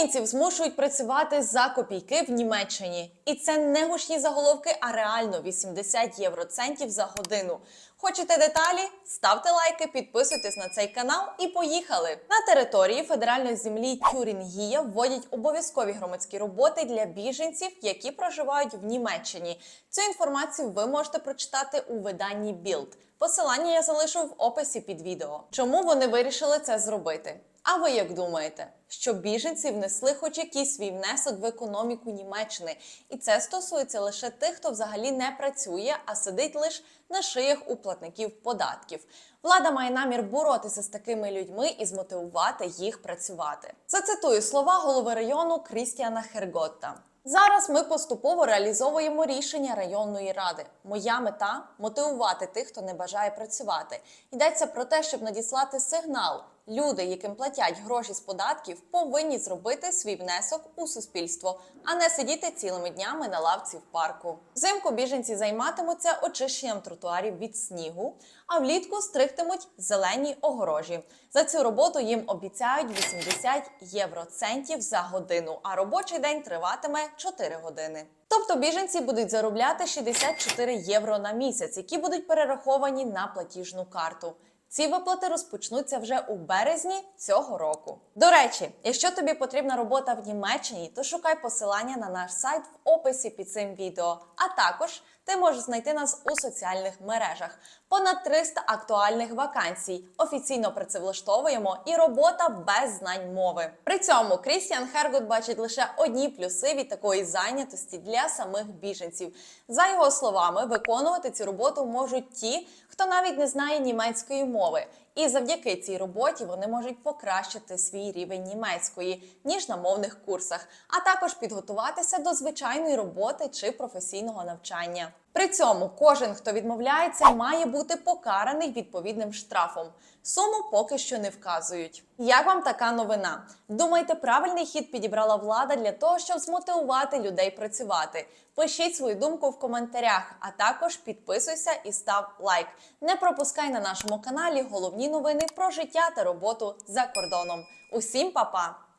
Українців змушують працювати за копійки в Німеччині, і це не гучні заголовки, а реально 80 євроцентів за годину. Хочете деталі? Ставте лайки, підписуйтесь на цей канал і поїхали. На території федеральної землі Тюрінгія вводять обов'язкові громадські роботи для біженців, які проживають в Німеччині. Цю інформацію ви можете прочитати у виданні Bild. Посилання я залишу в описі під відео. Чому вони вирішили це зробити? А ви як думаєте, що біженці внесли хоч якийсь свій внесок в економіку Німеччини, і це стосується лише тих, хто взагалі не працює, а сидить лише на шиях у платників податків. Влада має намір боротися з такими людьми і змотивувати їх працювати. Зацитую слова голови району Крістіана Херготта. Зараз ми поступово реалізовуємо рішення районної ради. Моя мета мотивувати тих, хто не бажає працювати. Йдеться про те, щоб надіслати сигнал. Люди, яким платять гроші з податків, повинні зробити свій внесок у суспільство, а не сидіти цілими днями на лавці в парку. Взимку біженці займатимуться очищенням тротуарів від снігу, а влітку стригтимуть зелені огорожі. За цю роботу їм обіцяють 80 євроцентів за годину, а робочий день триватиме 4 години. Тобто біженці будуть заробляти 64 євро на місяць, які будуть перераховані на платіжну карту. Ці виплати розпочнуться вже у березні цього року. До речі, якщо тобі потрібна робота в Німеччині, то шукай посилання на наш сайт в описі під цим відео. А також ти можеш знайти нас у соціальних мережах. Понад 300 актуальних вакансій. Офіційно працевлаштовуємо і робота без знань мови. При цьому Крістіан Хергут бачить лише одні плюси від такої зайнятості для самих біженців. За його словами, виконувати цю роботу можуть ті, хто навіть не знає німецької мови. І завдяки цій роботі вони можуть покращити свій рівень німецької ніж на мовних курсах, а також підготуватися до звичайної роботи чи професійного навчання. При цьому кожен, хто відмовляється, має бути покараний відповідним штрафом. Суму поки що не вказують. Як вам така новина? Думаєте, правильний хід підібрала влада для того, щоб змотивувати людей працювати? Пишіть свою думку в коментарях, а також підписуйся і став лайк. Не пропускай на нашому каналі головні новини про життя та роботу за кордоном. Усім па-па!